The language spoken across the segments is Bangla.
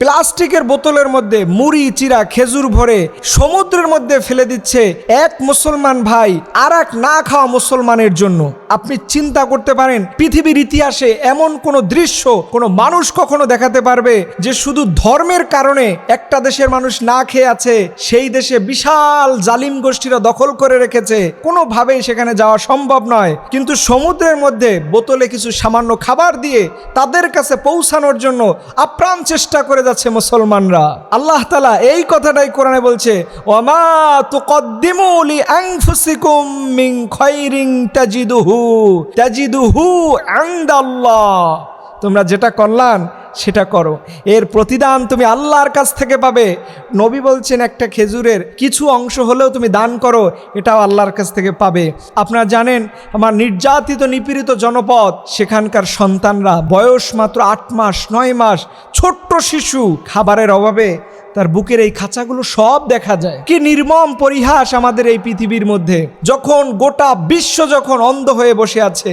প্লাস্টিকের বোতলের মধ্যে মুড়ি, চিরা, খেজুর ভরে সমুদ্রের মধ্যে ফেলে দিচ্ছে এক মুসলমান ভাই আর এক না খাওয়া মুসলমানের জন্য। আপনি চিন্তা করতে পারেন, পৃথিবীর ইতিহাসে এমন কোনো দৃশ্য, কোনো মানুষ কখনো দেখাতে পারবে যে শুধু ধর্মের কারণে একটা দেশের মানুষ না খেয়ে আছে, সেই দেশে বিশাল জালিম গোষ্ঠীরা দখল করে রেখেছে। কোনোভাবেই সেখানে যাওয়া সম্ভব নয়। কিন্তু সমুদ্রের মধ্যে বোতলে কিছু সামান্য খাবার দিয়ে তাদের কাছে পৌঁছানোর জন্য আপ্রাণ চেষ্টা করে যাচ্ছে মুসলমানরা। আল্লাহ তালা এই কথাটাই কোরআনে বলছে ওমা তুকদ্দিমু লি আনফুসিকুম মিন খায়রিন তাজিদুহু। তাজিদুহু ইনদাল্লাহ তোমরা যেটা করলান সেটা করো। এর প্রতিদান তুমি আল্লাহর কাছ থেকে পাবে। নবী বলছেন, একটা খেজুরের কিছু অংশ হলেও তুমি দান করো, এটাও আল্লাহর কাছ থেকে পাবে। আপনারা জানেন, আমার নির্যাতিত, নিপীড়িত জনপদ, সেখানকার সন্তানরা বয়স মাত্র আট মাস, নয় মাস, ছোট্ট শিশু, খাবারের অভাবে তার বুকের এই খাঁচাগুলো সব দেখা যায়। কি নির্মম পরিহাস আমাদের এই পৃথিবীর মধ্যে। যখন গোটা বিশ্ব যখন অন্ধ হয়ে বসে আছে,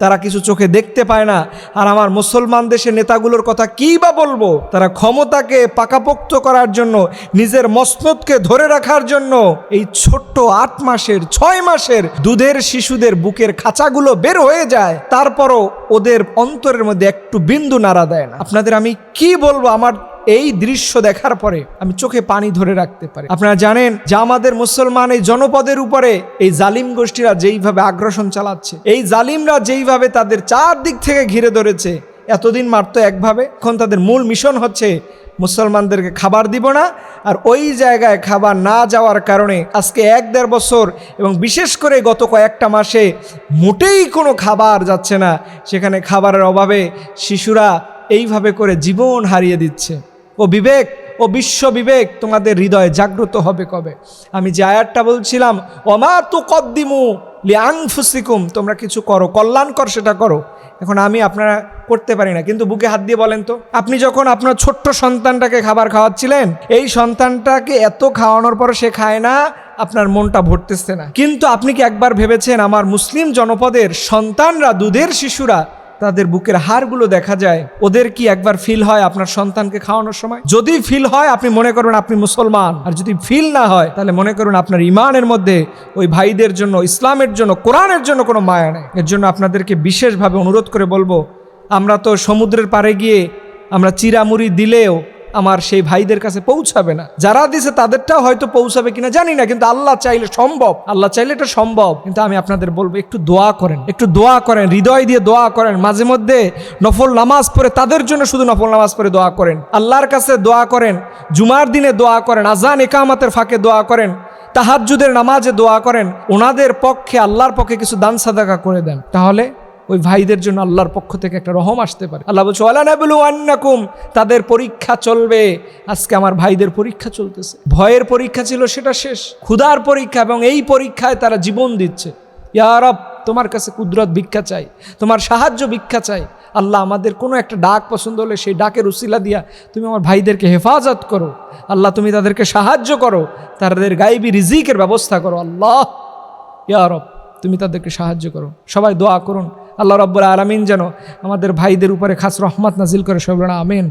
তারা কিছু চোখে দেখতে পায় না। আর আমার মুসলমান দেশের নেতাগুলোর কথা কী বা বলব? তারা ক্ষমতাকে পাকাপোক্ত করার জন্য, নিজের মসনদকে ধরে রাখার জন্য এই ছোট্ট আট মাসের, ছয় মাসের দুধের শিশুদের বুকের খাঁচাগুলো বের হয়ে যায়। তারপরও ওদের অন্তরের মধ্যে একটু বিন্দু নাড়া দেয় না। আপনাদের আমি কি বলব? আমার এই দৃশ্য দেখার পরে আমি চোখে পানি ধরে রাখতে পারি। আপনারা জানেন যে আমাদের মুসলমান এই জনপদের উপরে এই জালিম গোষ্ঠীরা যেইভাবে আগ্রাসন চালাচ্ছে, এই জালিমরা যেইভাবে তাদের চারদিক থেকে ঘিরে ধরেছে, এতদিন মারতো একভাবে, এখন তাদের মূল মিশন হচ্ছে মুসলমানদেরকে খাবার দিব না, আর ওই জায়গায় খাবার না যাওয়ার কারণে আজকে এক দেড় বছর এবং বিশেষ করে গত কয়েকটা মাসে মোটেই কোনো খাবার যাচ্ছে না, সেখানে খাবারের অভাবে শিশুরা এইভাবে করে জীবন হারিয়ে দিচ্ছে। ও বিবেক, ও বিশ্ব বিবেক, তোমাদের হৃদয়ে জাগ্রত হবে কবে? আমি যে আয়াতটা বলছিলাম অমা তু কদ্দিমু লিয়াংফুসিকুম তোমরা কিছু করো, কল্যাণকর সেটা করো। এখন আমি আপনারা করতে পারি না, কিন্তু বুকে হাত দিয়ে বলেন তো। আপনি যখন আপনার ছোট্ট সন্তানটাকে খাবার খাওয়াচ্ছিলেন, এই সন্তানটাকে এত খাওয়ানোর পর সে খায় না, আপনার মনটা ভরতেছে না। কিন্তু আপনি কি একবার ভেবেছেন, আমার মুসলিম জনপদের সন্তানরা, দুধের শিশুরা তাদের বুকের হাড়গুলো দেখা যায়, ওদের কি একবার ফিল হয় আপনার সন্তানকে খাওয়ানোর সময়? যদি ফিল হয়, আপনি মনে করবেন আপনি মুসলমান। আর যদি ফিল না হয়, তাহলে মনে করুন আপনার ইমানের মধ্যে ওই ভাইদের জন্য, ইসলামের জন্য, কোরআনের জন্য কোনো মায়া নেই। এর জন্য আপনাদেরকে বিশেষভাবে অনুরোধ করে বলব, আমরা তো সমুদ্রের পাড়ে গিয়ে আমরা চিরামুড়ি দিলেও আমার সেই ভাইদের কাছে পৌঁছাবে না। যারা দিছে তাদেরটাও হয়তো পৌঁছাবে কিনা জানি না, কিন্তু আল্লাহ চাইলে সম্ভব। আল্লাহ চাইলে এটা সম্ভব। কিন্তু আমি আপনাদের বলব, একটু দোয়া করেন, একটু দোয়া করেন, হৃদয় দিয়ে দোয়া করেন। মাঝে মধ্যে নফল নামাজ পড়ে তাদের জন্য শুধু নফল নামাজ পড়ে দোয়া করেন। আল্লাহর কাছে দোয়া করেন, জুমার দিনে দোয়া করেন, আজান, একামাতের ফাঁকে দোয়া করেন, তাহাজ্জুদের নামাজে দোয়া করেন, ওনাদের পক্ষে, আল্লাহর পক্ষে কিছু দান সাদাকা করে দেন। তাহলে ওই ভাইদের জন্য আল্লাহর পক্ষ থেকে একটা রহম আসতে পারে। আল্লাহ বলছে ওয়ালানাবুলু আন্নাকুম তাদের পরীক্ষা চলবে। আজকে আমার ভাইদের পরীক্ষা চলতেছে। ভয়ের পরীক্ষা ছিল, সেটা শেষ। ক্ষুধার পরীক্ষা এবং এই পরীক্ষায় তারা জীবন দিচ্ছে। ইয়ারব তোমার কাছে কুদরত ভিক্ষা চাই, তোমার সাহায্য ভিক্ষা চাই। আল্লাহ আমাদের কোনো একটা ডাক পছন্দ হলে সেই ডাকের উসিলা দিয়া তুমি আমার ভাইদেরকে হেফাজত করো। আল্লাহ, তুমি তাদেরকে সাহায্য করো। তাদের গাইবি রিজিকের ব্যবস্থা করো। আল্লাহ ইয়ারব তুমি তাদেরকে সাহায্য করো। সবাই দোয়া করুন। আল্লাহ রব্বুল আলমিন যেন আমাদের ভাইদের উপরে খাস রহমত নাজিল করে সবরা আমিন।